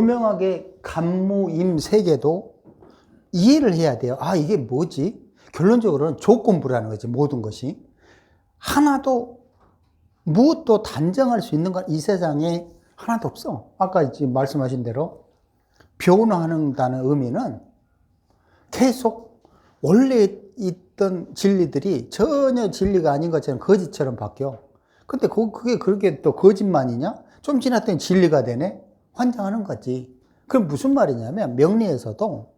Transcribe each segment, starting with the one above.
분명하게 간무임 세계도 이해를 해야 돼요. 아, 이게 뭐지? 결론적으로는 조건부라는 거지, 모든 것이. 하나도, 무엇도 단정할 수 있는 건 이 세상에 하나도 없어. 아까 지금 말씀하신 대로 변화한다는 의미는 계속 원래 있던 진리들이 전혀 진리가 아닌 것처럼 거짓처럼 바뀌어. 근데 그- 그게 그렇게 또 거짓말이냐? 좀 지났더니 진리가 되네? 환장하는 거지. 그럼 무슨 말이냐면 명리에서도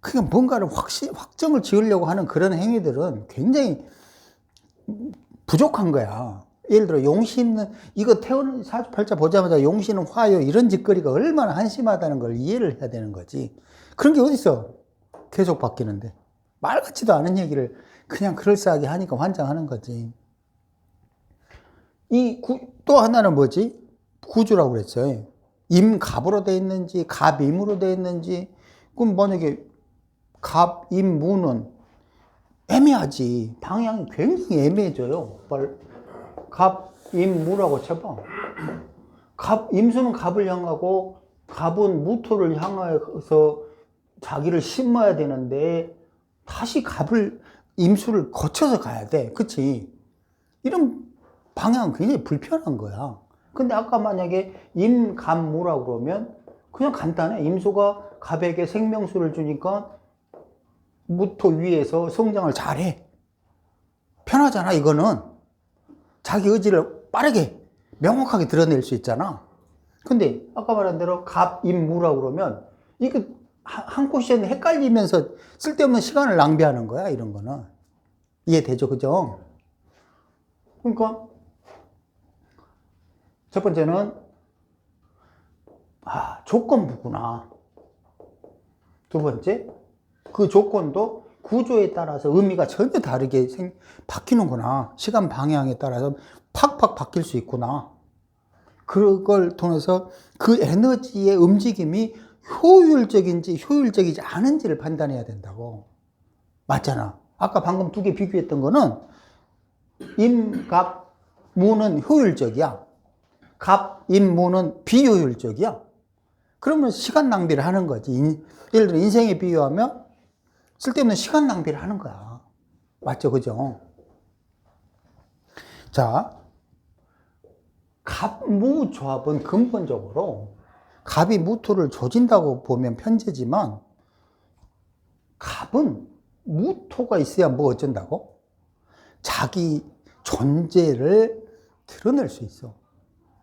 그게 뭔가를 확시, 확정을 지으려고 하는 그런 행위들은 굉장히 부족한 거야. 예를 들어 용신은 이거 태어난 사주팔자 보자마자 용신은 화요 이런 짓거리가 얼마나 한심하다는 걸 이해를 해야 되는 거지. 그런 게 어딨어? 계속 바뀌는데 말 같지도 않은 얘기를 그냥 그럴싸하게 하니까 환장하는 거지. 이 또 하나는 뭐지? 구주라고 그랬어요. 임갑으로 돼 있는지 갑임으로 돼 있는지 그럼 만약에 갑임무는 애매하지. 방향이 굉장히 애매해져요. 빨- 갑임무라고 쳐봐. 갑 임수는 갑을 향하고 갑은 무토를 향해서 자기를 심어야 되는데 다시 갑을 임수를 거쳐서 가야 돼. 그치? 이런 방향은 굉장히 불편한 거야. 근데 아까 만약에 임갑무라고 그러면 그냥 간단해. 임수가 갑에게 생명수를 주니까 무토 위에서 성장을 잘해. 편하잖아, 이거는. 자기 의지를 빠르게, 명확하게 드러낼 수 있잖아. 근데 아까 말한 대로 갑, 임, 무라고 그러면 이거 한- 한 쿠션 헷갈리면서 쓸데없는 시간을 낭비하는 거야, 이런 거는. 이해되죠, 그죠? 그러니까 첫 번째는 아, 조건부구나. 두 번째, 그 조건도 구조에 따라서 의미가 전혀 다르게 생, 바뀌는구나. 시간 방향에 따라서 팍팍 바뀔 수 있구나. 그걸 통해서 그 에너지의 움직임이 효율적인지 효율적이지 않은지를 판단해야 된다고. 맞잖아. 아까 방금 두 개 비교했던 거는 임, 갑, 무는 효율적이야. 갑, 임, 무는 비효율적이야. 그러면 시간 낭비를 하는 거지. 인- 예를 들어 인생에 비유하면 쓸데없는 시간 낭비를 하는 거야. 맞죠? 그죠? 자, 갑무 조합은 근본적으로 갑이 무토를 조진다고 보면 편제지만 갑은 무토가 있어야 뭐 어쩐다고? 자기 존재를 드러낼 수 있어.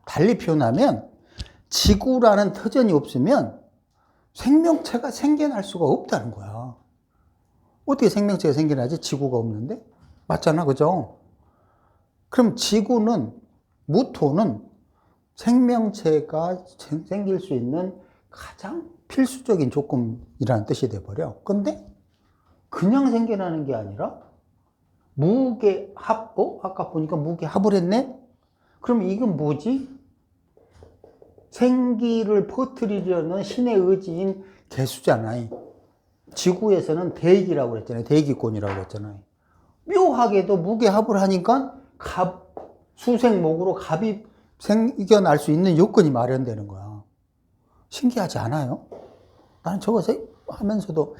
달리 표현하면 지구라는 터전이 없으면 생명체가 생겨날 수가 없다는 거야. 어떻게 생명체가 생겨나지? 지구가 없는데? 맞잖아, 그죠? 그럼 지구는, 무토는 생명체가 생- 생길 수 있는 가장 필수적인 조건이라는 뜻이 돼버려. 근데 그냥 생겨나는 게 아니라 무게 합, 어? 아까 보니까 무게 합을 했네? 그럼 이건 뭐지? 생기를 퍼뜨리려는 신의 의지인 개수잖아요. 지구에서는 대기라고 그랬잖아요. 대기권이라고 그랬잖아요. 묘하게도 무게합을 하니까 갑, 수생목으로 갑이 생겨날 수 있는 요건이 마련되는 거야. 신기하지 않아요? 나는 저거 세- 하면서도.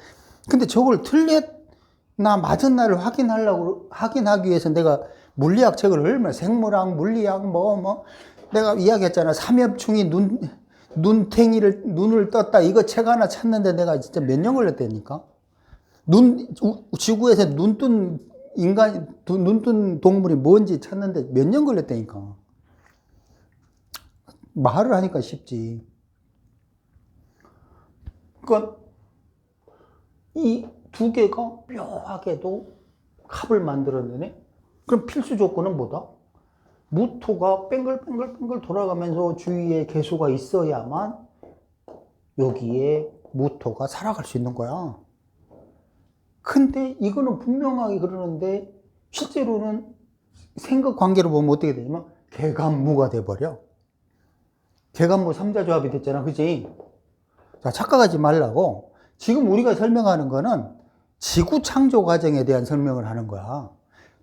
근데 저걸 틀렸나 맞은 나를 확인하려고, 확인하기 위해서 내가 물리학 책을 얼마나 생물학, 물리학, 뭐, 뭐, 내가 이야기했잖아. 삼엽충이 눈, 눈탱이를, 눈을 떴다. 이거 책 하나 찾는데 내가 진짜 몇 년 걸렸다니까. 눈, 우- 지구에서 눈 뜬 인간, 두- 눈뜬 동물이 뭔지 찾는데 몇 년 걸렸다니까. 말을 하니까 쉽지. 그러니까 이 두 개가 묘하게도 합을 만들어내네. 그럼 필수 조건은 뭐다? 무토가 뺑글뺑글뺑글 돌아가면서 주위에 개수가 있어야만 여기에 무토가 살아갈 수 있는 거야. 근데 이거는 분명하게 그러는데 실제로는 생각 관계로 보면 어떻게 되냐면 개간무가 돼버려. 개간무 삼자조합이 됐잖아. 그지? 자, 착각하지 말라고. 지금 우리가 설명하는 거는 지구 창조 과정에 대한 설명을 하는 거야.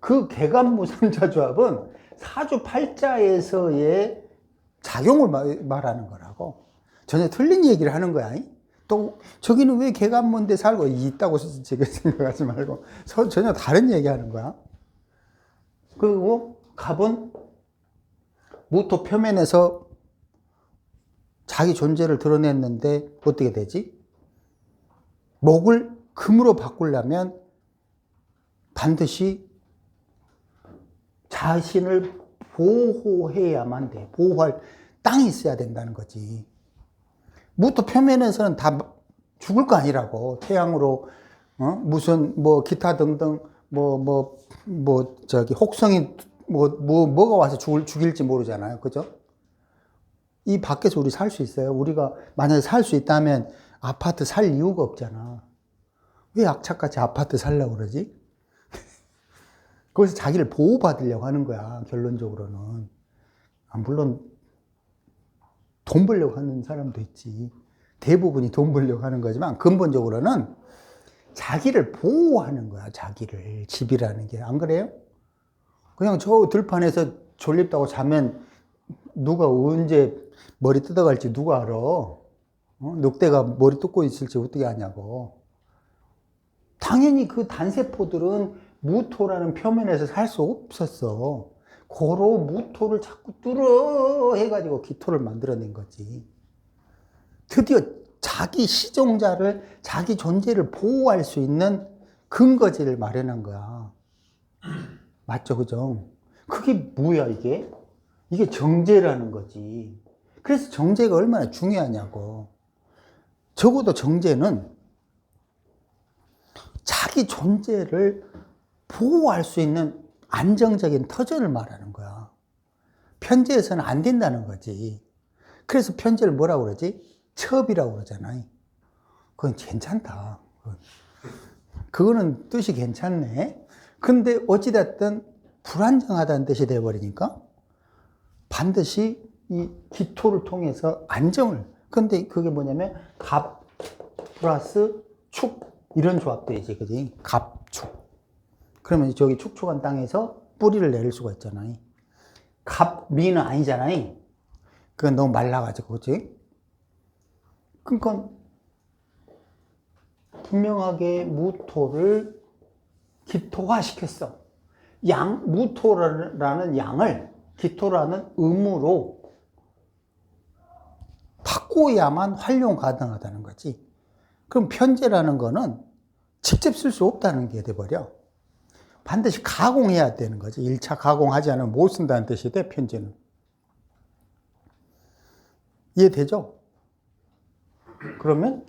그 개간무 삼자조합은 사주 팔자에서의 작용을 말- 말하는 거라고. 전혀 틀린 얘기를 하는 거야. 또 저기는 왜 뭔데 살고 있다고 생각하지 말고 서- 전혀 다른 얘기 하는 거야. 그리고 갑은 무토 표면에서 자기 존재를 드러냈는데 어떻게 되지? 목을 금으로 바꾸려면 반드시 자신을 보호해야만 돼. 보호할 땅이 있어야 된다는 거지. 무토 표면에서는 다 죽을 거 아니라고. 태양으로, 어? 무슨, 뭐, 기타 등등, 뭐, 뭐, 뭐, 저기, 혹성이, 뭐, 뭐, 뭐가 와서 죽을, 죽일지 모르잖아요. 그죠? 이 밖에서 우리 살 수 있어요. 우리가 만약에 살 수 있다면 아파트 살 이유가 없잖아. 왜 악착같이 아파트 살려고 그러지? 거기서 자기를 보호받으려고 하는 거야, 결론적으로는. 아, 물론, 돈 벌려고 하는 사람도 있지. 대부분이 돈 벌려고 하는 거지만, 근본적으로는 자기를 보호하는 거야, 자기를. 집이라는 게. 안 그래요? 그냥 저 들판에서 졸립다고 자면 누가 언제 머리 뜯어갈지 누가 알아? 어? 늑대가 머리 뜯고 있을지 어떻게 아냐고. 당연히 그 단세포들은 무토라는 표면에서 살 수 없었어. 고로 무토를 자꾸 뚫어 해가지고 기토를 만들어낸 거지. 드디어 자기 시종자를, 자기 존재를 보호할 수 있는 근거지를 마련한 거야. 맞죠, 그죠? 그게 뭐야, 이게? 이게 정제라는 거지. 그래서 정제가 얼마나 중요하냐고. 적어도 정제는 자기 존재를 보호할 수 있는 안정적인 터전을 말하는 거야. 편제에서는 안 된다는 거지. 그래서 편제를 뭐라고 그러지? 첩이라고 그러잖아요. 그건 괜찮다. 그거는 뜻이 괜찮네. 근데 어찌됐든 불안정하다는 뜻이 돼버리니까 반드시 이 기토를 통해서 안정을. 근데 그게 뭐냐면 갑 플러스 축 이런 조합들이지, 그지? 갑축. 그러면 저기 축축한 땅에서 뿌리를 내릴 수가 있잖아요. 갑 미는 아니잖아요. 그건 너무 말라가지고, 그지? 그러니까 분명하게 무토를 기토화 시켰어. 양, 무토라는 양을 기토라는 음으로 바꿔야만 활용 가능하다는 거지. 그럼 편제라는 거는 직접 쓸 수 없다는 게 돼버려. 반드시 가공해야 되는 거지. 1차 가공하지 않으면 못 쓴다는 뜻이 돼, 편제는. 이해되죠? 그러면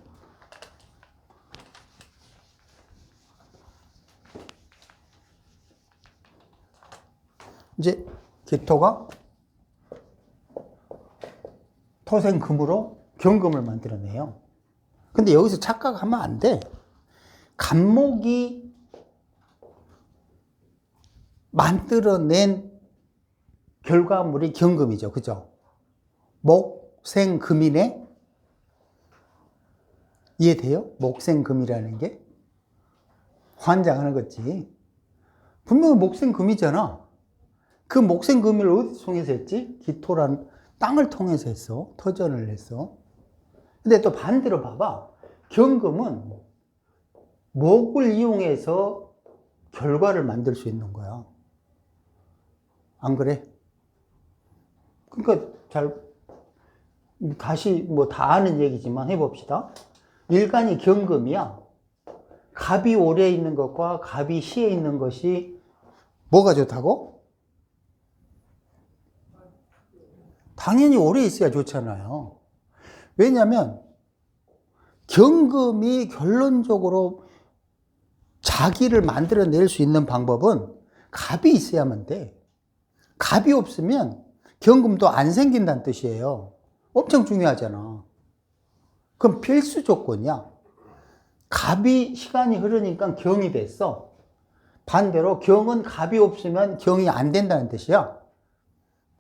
이제 기토가 토생금으로 경금을 만들어내요. 근데 여기서 착각하면 안 돼. 간목이 만들어낸 결과물이 경금이죠. 그죠? 목 생 금이네? 이해돼요? 목 생 금이라는 게? 환장하는 거지. 분명히 목 생 금이잖아. 그 목생 금을 어디서 통해서 했지? 기토란 땅을 통해서 했어. 터전을 했어. 근데 또 반대로 봐봐. 경금은 목을 이용해서 결과를 만들 수 있는 거야. 안 그래? 그러니까 잘 다시 뭐 다 아는 얘기지만 해봅시다. 일간이 경금이야. 갑이 오래 있는 것과 갑이 시에 있는 것이 뭐가 좋다고? 당연히 오래 있어야 좋잖아요. 왜냐하면 경금이 결론적으로 자기를 만들어낼 수 있는 방법은 갑이 있어야만 돼. 갑이 없으면 경금도 안 생긴다는 뜻이에요. 엄청 중요하잖아. 그럼 필수 조건이야. 갑이 시간이 흐르니까 경이 됐어. 반대로 경은 갑이 없으면 경이 안 된다는 뜻이야.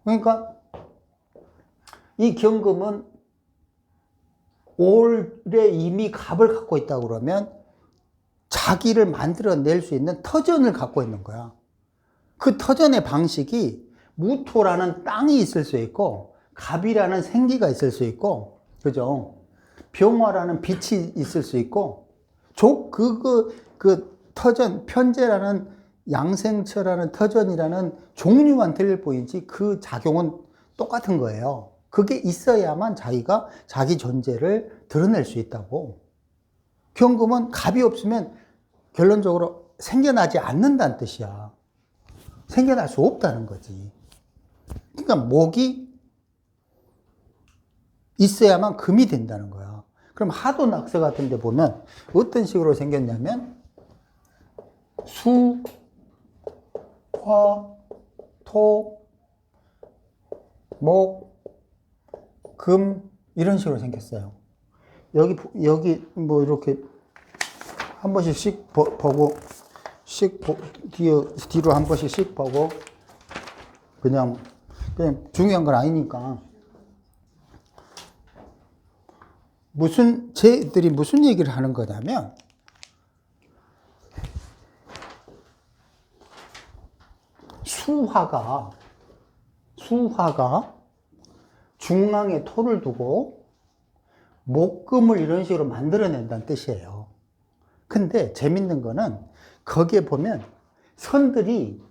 그러니까 이 경금은 올해 이미 갑을 갖고 있다 그러면 자기를 만들어낼 수 있는 터전을 갖고 있는 거야. 그 터전의 방식이 무토라는 땅이 있을 수 있고 갑이라는 생기가 있을 수 있고 그죠? 병화라는 빛이 있을 수 있고, 족, 그, 그, 그 터전, 편제라는 양생처라는 터전이라는 종류만 틀릴 뿐이지 그 작용은 똑같은 거예요. 그게 있어야만 자기가 자기 존재를 드러낼 수 있다고. 경금은 갑이 없으면 결론적으로 생겨나지 않는다는 뜻이야. 생겨날 수 없다는 거지. 그러니까 목이 있어야만 금이 된다는 거야. 그럼 하도 낙서 같은 데 보면 어떤 식으로 생겼냐면 수, 화, 토, 목, 금 이런 식으로 생겼어요. 여기 여기 뭐 이렇게 한 번씩 씩 보, 보고 씩 보, 뒤로 한 번씩 씩 보고 그냥 중요한 건 아니니까 무슨 쟤들이 무슨 얘기를 하는 거냐면 수화가 수화가 중앙에 토를 두고 목금을 이런 식으로 만들어낸다는 뜻이에요. 근데 재밌는 거는 거기에 보면 선들이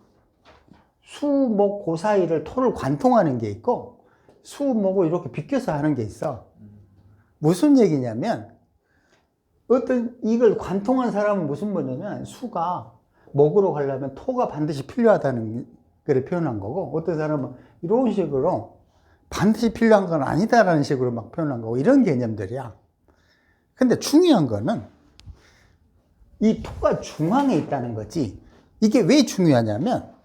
수목 그 사이를 토를 관통하는 게 있고 수 목을 이렇게 비껴서 하는 게 있어. 무슨 얘기냐면 어떤 이걸 관통한 사람은 무슨 뭐냐면 수가 목으로 가려면 토가 반드시 필요하다는 걸 표현한 거고 어떤 사람은 이런 식으로 반드시 필요한 건 아니다라는 식으로 막 표현한 거고 이런 개념들이야. 근데 중요한 거는 이 토가 중앙에 있다는 거지. 이게 왜 중요하냐면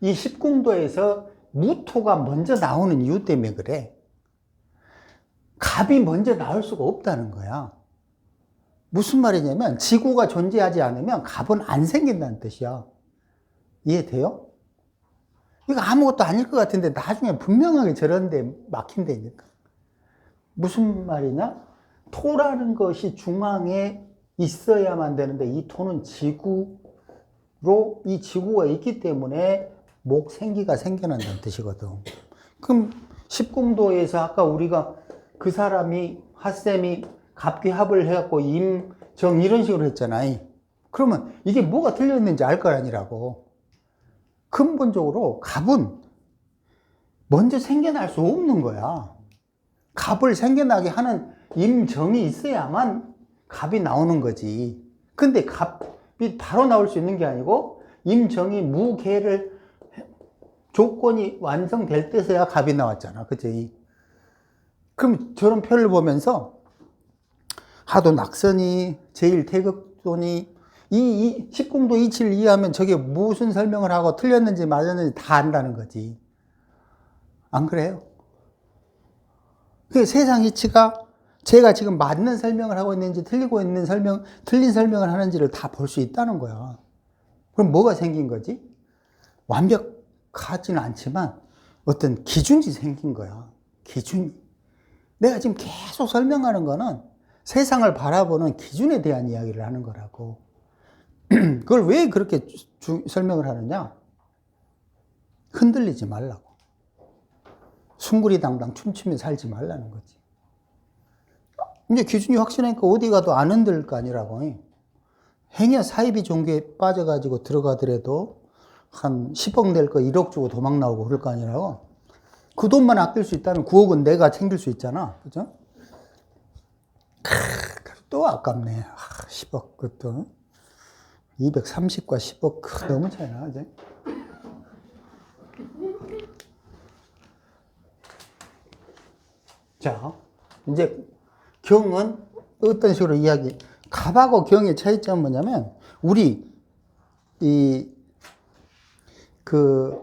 이 십궁도에서 무토가 먼저 나오는 이유 때문에 그래. 갑이 먼저 나올 수가 없다는 거야. 무슨 말이냐면 지구가 존재하지 않으면 갑은 안 생긴다는 뜻이야. 이해돼요? 이거 아무것도 아닐 것 같은데 나중에 분명하게 저런 데 막힌다니까. 무슨 말이냐? 토라는 것이 중앙에 있어야만 되는데 이 토는 지구로 이 지구가 있기 때문에 목 생기가 생겨난다는 뜻이거든. 그럼 십궁도에서 아까 우리가 그 사람이 핫쌤이 갑귀합을 해갖고 임정 이런 식으로 했잖아요. 그러면 이게 뭐가 틀렸는지 알 거 아니라고. 근본적으로 갑은 먼저 생겨날 수 없는 거야. 갑을 생겨나게 하는 임정이 있어야만 갑이 나오는 거지. 근데 갑이 바로 나올 수 있는 게 아니고 임정이 무개를 조건이 완성될 때서야 갑이 나왔잖아. 그치? 그럼 저런 표를 보면서 하도 낙선이 제일 태극돈이 이, 이 10궁도 27 이해하면 저게 무슨 설명을 하고 틀렸는지 맞았는지 다 안다는 거지. 안 그래요? 그 세상 이치가 제가 지금 맞는 설명을 하고 있는지 틀리고 있는 설명, 틀린 설명을 하는지를 다 볼 수 있다는 거야. 그럼 뭐가 생긴 거지? 완벽 하지는 않지만 어떤 기준이 생긴 거야. 기준이. 내가 지금 계속 설명하는 거는 세상을 바라보는 기준에 대한 이야기를 하는 거라고. 그걸 왜 그렇게 주, 설명을 하느냐? 흔들리지 말라고. 숭구리당당 춤추며 살지 말라는 거지. 이제 기준이 확실하니까 어디 가도 안 흔들 거 아니라고. 행여 사이비 종교에 빠져가지고 들어가더라도 한 10억 낼 거 1억 주고 도망 나오고 그럴 거 아니라고. 그 돈만 아낄 수 있다면 9억은 내가 챙길 수 있잖아. 그죠? 또 아깝네. 10억, 그것도. 230과 10억, 너무 차이 나, 이제. 자, 이제 경은 어떤 식으로 이야기, 갑하고 경의 차이점은 뭐냐면, 우리, 이, 그,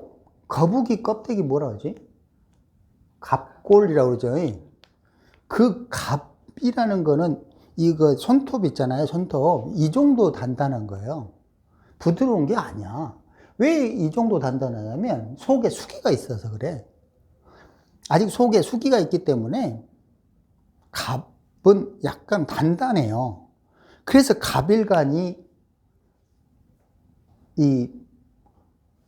거북이 껍데기 뭐라 그러지? 갑골이라고 그러죠. 그 갑이라는 거는 이거 손톱 있잖아요. 손톱. 이 정도 단단한 거예요. 부드러운 게 아니야. 왜 이 정도 단단하냐면 속에 수기가 있어서 그래. 아직 속에 수기가 있기 때문에 갑은 약간 단단해요. 그래서 갑일간이 이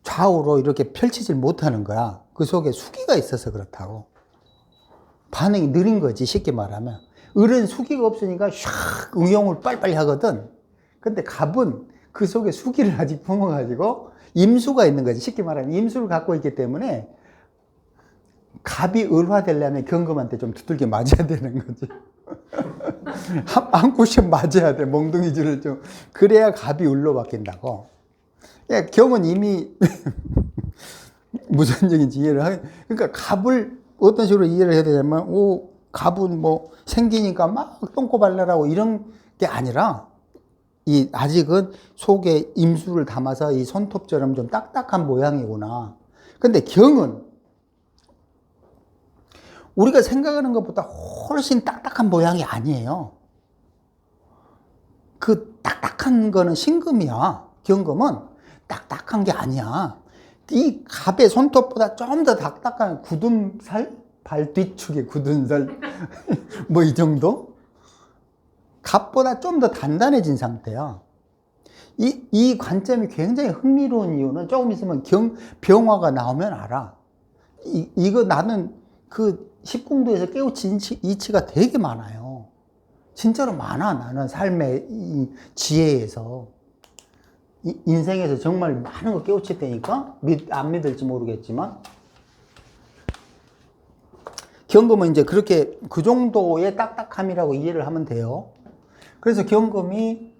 좌우로 이렇게 펼치질 못하는 거야. 그 속에 수기가 있어서 그렇다고. 반응이 느린 거지, 쉽게 말하면. 을은 수기가 없으니까 샥 응용을 빨리빨리 하거든. 근데 갑은 그 속에 수기를 아직 품어가지고 임수가 있는 거지. 쉽게 말하면 임수를 갖고 있기 때문에 갑이 을화되려면 경금한테 좀 두들겨 맞아야 되는 거지. 한, 한 쿠션 맞아야 돼. 몽둥이질을 좀. 그래야 갑이 을로 바뀐다고. 야, 경은 이미 무선적인 이해를 하 그러니까 갑을 어떤 식으로 이해를 해야 되냐면, 오, 갑은 뭐 생기니까 막 똥꼬발랄하고 이런 게 아니라, 이 아직은 속에 임수를 담아서 이 손톱처럼 좀 딱딱한 모양이구나. 근데 경은 우리가 생각하는 것보다 훨씬 딱딱한 모양이 아니에요. 그 딱딱한 거는 신금이야. 경금은 딱딱한 게 아니야. 이 갑의 손톱보다 좀 더 딱딱한 굳은 살? 발 뒤축에 굳은 살? 뭐 이 정도? 갑보다 좀 더 단단해진 상태야. 이, 이 관점이 굉장히 흥미로운 이유는 조금 있으면 경, 병화가 나오면 알아. 이, 이거 나는 그 십궁도에서 깨우친 이치, 이치 가 되게 많아요. 진짜로 많아, 나는 삶의 이 지혜에서. 이, 인생에서 정말 많은 거 깨우쳤다니까? 믿, 안 믿을지 모르겠지만. 경금은 이제 그렇게 그 정도의 딱딱함이라고 이해를 하면 돼요. 그래서 경금이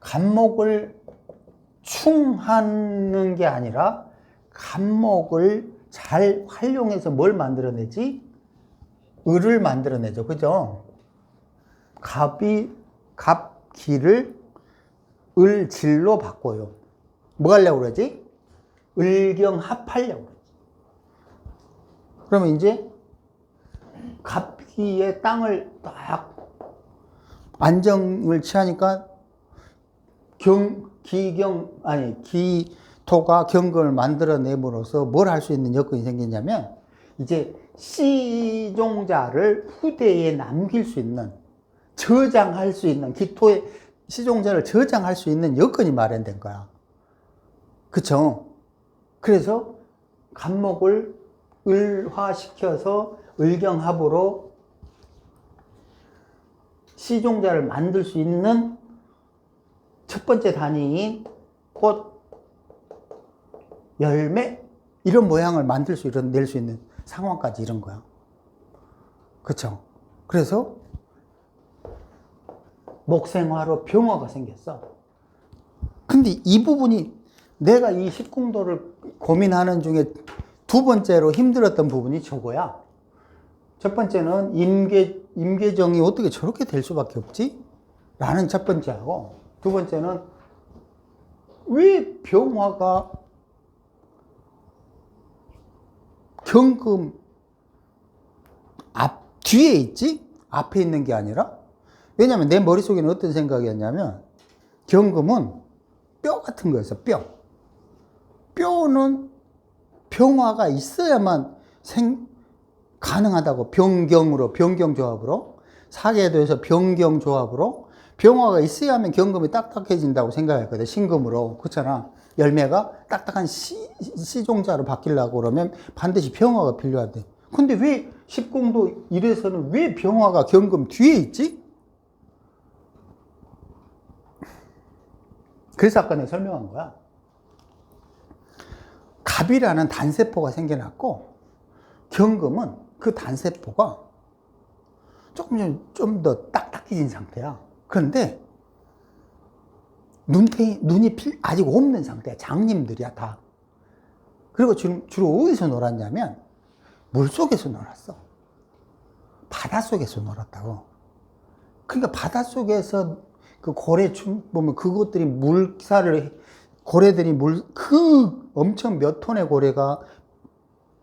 간목을 충하는 게 아니라 간목을 잘 활용해서 뭘 만들어내지? 을을 만들어내죠. 그죠? 갑이, 갑기를 을 질로 바꿔요. 뭐 하려고 그러지? 을경 합하려고 그러지. 그러면 이제 갑기의 땅을 딱 안정을 취하니까 경, 기경, 아니, 기토가 경건을 만들어내므로써 뭘 할 수 있는 여건이 생겼냐면, 이제 시종자를 후대에 남길 수 있는, 저장할 수 있는, 기토의 시종자를 저장할 수 있는 여건이 마련된 거야. 그쵸? 그래서 간목을 을화시켜서 을경합으로 시종자를 만들 수 있는 첫 번째 단위인 꽃, 열매 이런 모양을 만들 수 이런 낼 수 있는 상황까지 이런 거야. 그렇죠? 그래서 목생화로 병화가 생겼어. 근데 이 부분이 내가 이 십궁도를 고민하는 중에 두 번째로 힘들었던 부분이 저거야. 첫 번째는 임계, 임계정이 어떻게 저렇게 될 수밖에 없지? 라는 첫 번째하고, 두 번째는 왜 병화가 경금 앞, 뒤에 있지? 앞에 있는 게 아니라? 왜냐면 내 머릿속에는 어떤 생각이었냐면, 경금은 뼈 같은 거였어, 뼈. 뼈는 병화가 있어야만 생, 가능하다고 변경으로 변경 조합으로 사계도에서 변경 조합으로 병화가 있어야만 경금이 딱딱해진다고 생각했거든 신금으로 그렇잖아 열매가 딱딱한 씨, 씨종자로 바뀌려고 그러면 반드시 병화가 필요하대 근데 왜 십궁도 이래서는 왜 병화가 경금 뒤에 있지? 그래서 아까 내가 설명한 거야 갑이라는 단세포가 생겨났고 경금은 그 단세포가 조금 좀더 딱딱해진 상태야. 그런데 눈탱이, 눈이 필, 아직 없는 상태야. 장님들이야, 다. 그리고 주로, 주로 어디서 놀았냐면 물 속에서 놀았어. 바닷 속에서 놀았다고. 그러니까 바닷 속에서 그 고래 춤 보면 그것들이 물살을 고래들이 물 그 엄청 몇 톤의 고래가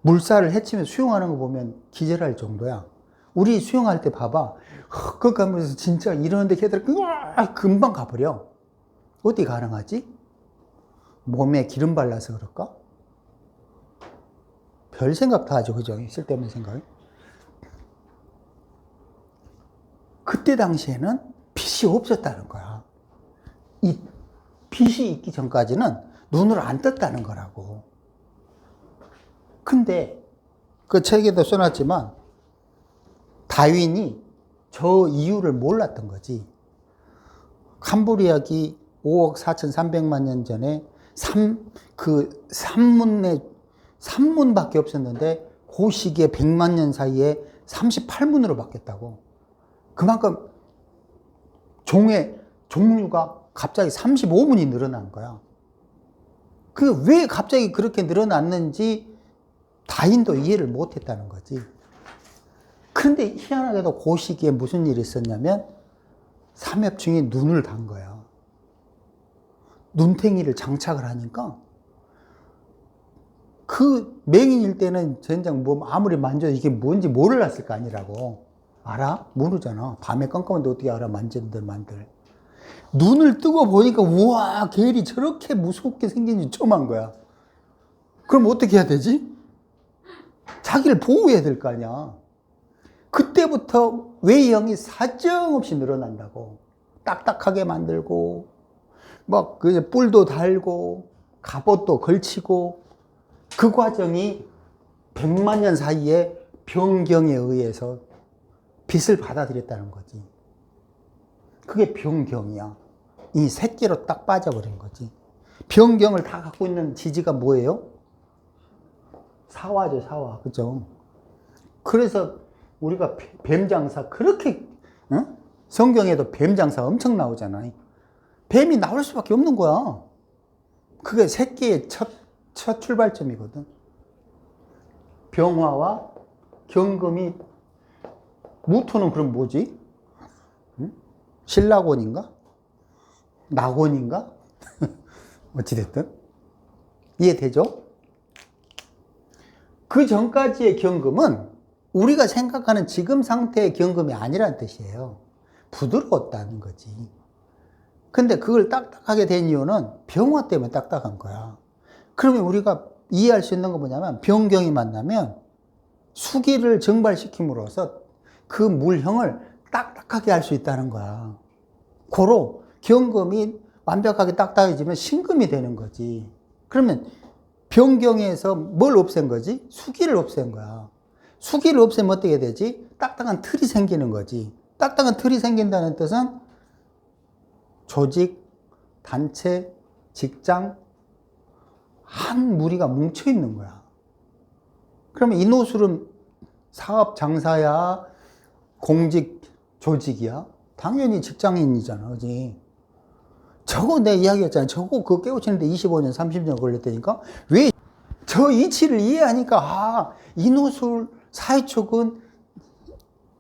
물살을 헤치며 수영하는 거 보면 기절할 정도야. 우리 수영할 때 봐봐. 그 가면서 진짜 이러는데 걔들 금방 가버려. 어디 가능하지? 몸에 기름 발라서 그럴까? 별 생각 다 하죠, 그죠? 쓸데없는 생각. 그때 당시에는 빛이 없었다는 거야. 이 빛이 있기 전까지는 눈을 안 떴다는 거라고. 근데 그 책에도 써놨지만 다윈이 저 이유를 몰랐던 거지. 캄보리아기 5억 4,300만 년 전에 삼, 그 삼문에, 삼문밖에 없었는데 그 시기에 100만 년 사이에 38문으로 바뀌었다고. 그만큼 종의 종류가 갑자기 35문이 늘어난 거야. 그 왜 갑자기 그렇게 늘어났는지 다인도 이해를 못 했다는 거지. 그런데 희한하게도 그 시기에 무슨 일이 있었냐면 삼엽충이 눈을 단 거야. 눈탱이를 장착을 하니까 그 맹인일 때는 젠장 뭐 아무리 만져도 이게 뭔지 몰랐을 거 아니라고. 알아? 모르잖아. 밤에 깜깜한데 어떻게 알아? 만진들 만들. 눈을 뜨고 보니까 우와 개리 저렇게 무섭게 생긴지 처음 한 거야. 그럼 어떻게 해야 되지? 자기를 보호해야 될 거 아니야. 그때부터 외형이 사정없이 늘어난다고. 딱딱하게 만들고, 막, 그, 뿔도 달고, 갑옷도 걸치고, 그 과정이 100만 년 사이에 변경에 의해서 빛을 받아들였다는 거지. 그게 변경이야. 이 새끼로 딱 빠져버린 거지. 변경을 다 갖고 있는 지지가 뭐예요? 사화죠, 사화. 그죠? 그래서 우리가 뱀 장사 그렇게 응? 성경에도 뱀 장사 엄청 나오잖아요. 뱀이 나올 수밖에 없는 거야. 그게 새끼의 첫, 첫 출발점이거든. 병화와 경금이 무토는 그럼 뭐지? 응? 신라곤인가? 낙원인가? 어찌됐든 이해되죠? 그 전까지의 경금은 우리가 생각하는 지금 상태의 경금이 아니라는 뜻이에요. 부드러웠다는 거지. 근데 그걸 딱딱하게 된 이유는 병화 때문에 딱딱한 거야. 그러면 우리가 이해할 수 있는 건 뭐냐면 병경이 만나면 수기를 증발시킴으로써 그 물형을 딱딱하게 할 수 있다는 거야. 고로 경금이 완벽하게 딱딱해지면 신금이 되는 거지. 그러면 변경에서 뭘 없앤 거지? 수기를 없앤 거야. 수기를 없애면 어떻게 되지? 딱딱한 틀이 생기는 거지. 딱딱한 틀이 생긴다는 뜻은 조직, 단체, 직장, 한 무리가 뭉쳐 있는 거야. 그러면 이 노술은 사업 장사야, 공직, 조직이야? 당연히 직장인이잖아, 그지? 저거 내 이야기했잖아. 저거 그거 깨우치는데 25년, 30년 걸렸다니까? 왜 저 이치를 이해하니까, 아, 이노술 사회촉은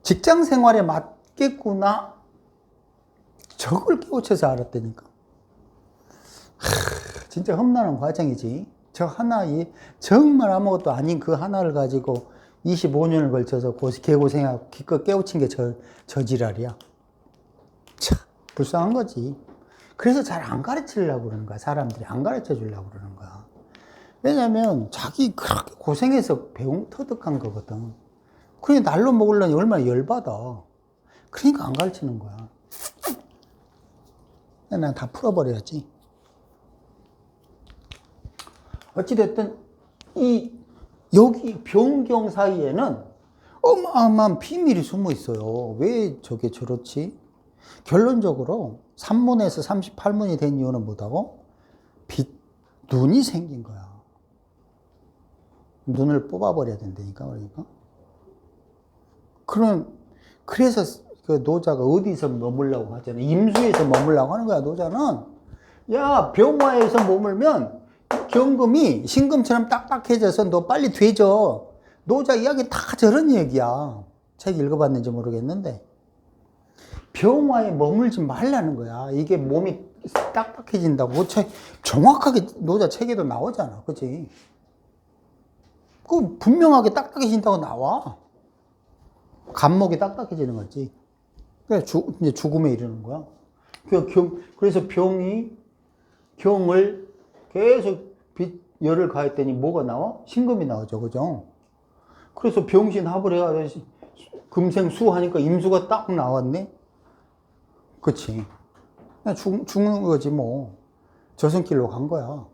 직장 생활에 맞겠구나. 저걸 깨우쳐서 알았다니까. 하, 진짜 험난한 과정이지. 저 하나에 정말 아무것도 아닌 그 하나를 가지고 25년을 걸쳐서 개고생하고 기껏 깨우친 게 저, 저 지랄이야. 참, 불쌍한 거지. 그래서 잘 안 가르치려고 그러는 거야. 사람들이 안 가르쳐 주려고 그러는 거야. 왜냐면 자기 그렇게 고생해서 배운 터득한 거거든. 그러니 날로 먹으려니 얼마나 열받아. 그러니까 안 가르치는 거야. 난 다 풀어버려야지. 어찌됐든, 이, 여기 변경 사이에는 어마어마한 비밀이 숨어 있어요. 왜 저게 저렇지? 결론적으로 3문에서 38문이 된 이유는 뭐다고? 빛, 눈이 생긴 거야. 눈을 뽑아버려야 된다니까, 그러니까. 그럼, 그래서 그 노자가 어디서 머물라고 하잖아. 임수에서 머물라고 하는 거야, 노자는. 야, 병화에서 머물면 경금이 신금처럼 딱딱해져서 너 빨리 되져. 노자 이야기 다 저런 얘기야. 책 읽어봤는지 모르겠는데. 병화에 머물지 말라는 거야. 이게 몸이 딱딱해진다고. 책, 정확하게 노자 책에도 나오잖아. 그치? 그 분명하게 딱딱해진다고 나와. 간목이 딱딱해지는 거지. 그래, 주, 이제 죽음에 이르는 거야. 그 경, 그래서 병이 경을 계속 빛, 열을 가했더니 뭐가 나와? 신금이 나오죠. 그죠? 그래서 병신 합을 해가지고 금생 수 하니까 임수가 딱 나왔네? 그치. 죽, 죽는 거지, 뭐. 저승길로 간 거야.